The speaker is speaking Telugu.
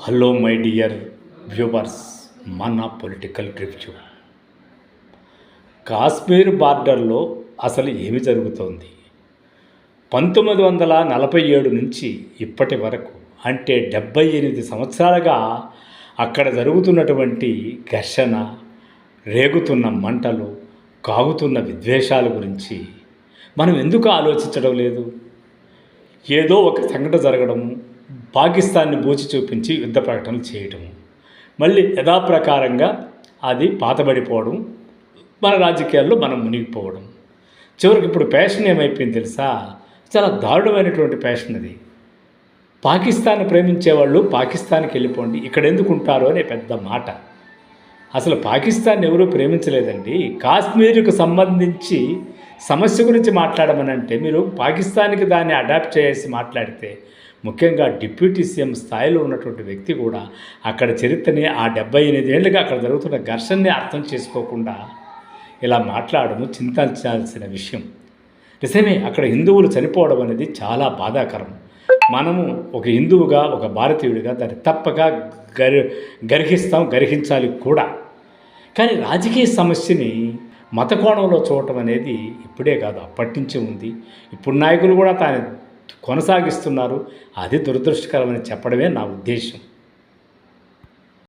హలో మై డియర్ వ్యూవర్స్ మన పొలిటికల్ రివ్యూ కాశ్మీర్ బార్డర్లో అసలు ఏమి జరుగుతోంది పంతొమ్మిది వందల నలభై ఏడు నుంచి ఇప్పటి వరకు అంటే డెబ్బై ఎనిమిది సంవత్సరాలుగా అక్కడ జరుగుతున్నటువంటి ఘర్షణ రేగుతున్న మంటలు కాగుతున్న విద్వేషాల గురించి మనం ఎందుకు ఆలోచించడం లేదు? ఏదో ఒక సంఘటన జరగడము పాకిస్తాన్ని బూచి చూపించి యుద్ధ ప్రకటనలు చేయటము. మళ్ళీ యథాప్రకారంగా అది పాతబడిపోవడం మన రాజకీయాల్లో మనం మునిగిపోవడం. చివరికి ఇప్పుడు ప్యాషన్ ఏమైపోయింది తెలుసా? చాలా దారుణమైనటువంటి ప్యాషన్ అది. పాకిస్తాన్ ప్రేమించే వాళ్ళు పాకిస్తాన్కి వెళ్ళిపోండి ఇక్కడ ఎందుకు ఉంటారు అనే పెద్ద మాట. అసలు పాకిస్తాన్ ఎవరూ ప్రేమించలేదండి. కాశ్మీర్కు సంబంధించి సమస్య గురించి మాట్లాడమనంటే మీరు పాకిస్తాన్కి దాన్ని అడాప్ట్ చేసి మాట్లాడితే ముఖ్యంగా డిప్యూటీ సీఎం స్థాయిలో ఉన్నటువంటి వ్యక్తి కూడా అక్కడ చరిత్రని ఆ డెబ్బై ఎనిమిది ఏళ్ళుగా అక్కడ జరుగుతున్న ఘర్షణని అర్థం చేసుకోకుండా ఇలా మాట్లాడము చింతించాల్సిన విషయం. నిజమే అక్కడ హిందువులు చనిపోవడం అనేది చాలా బాధాకరం. మనము ఒక హిందువుగా ఒక భారతీయుడిగా దాన్ని తప్పక గర్ గర్హిస్తాం గర్హించాలి కూడా. కానీ రాజకీయ సమస్యని మత కోణంలో చూడటం అనేది ఇప్పుడే కాదు అప్పటి నుంచి ఉంది. ఇప్పుడు నాయకులు కూడా తాను కొనసాగిస్తున్నారు. అది దురదృష్టకరమని చెప్పడమే నా ఉద్దేశం.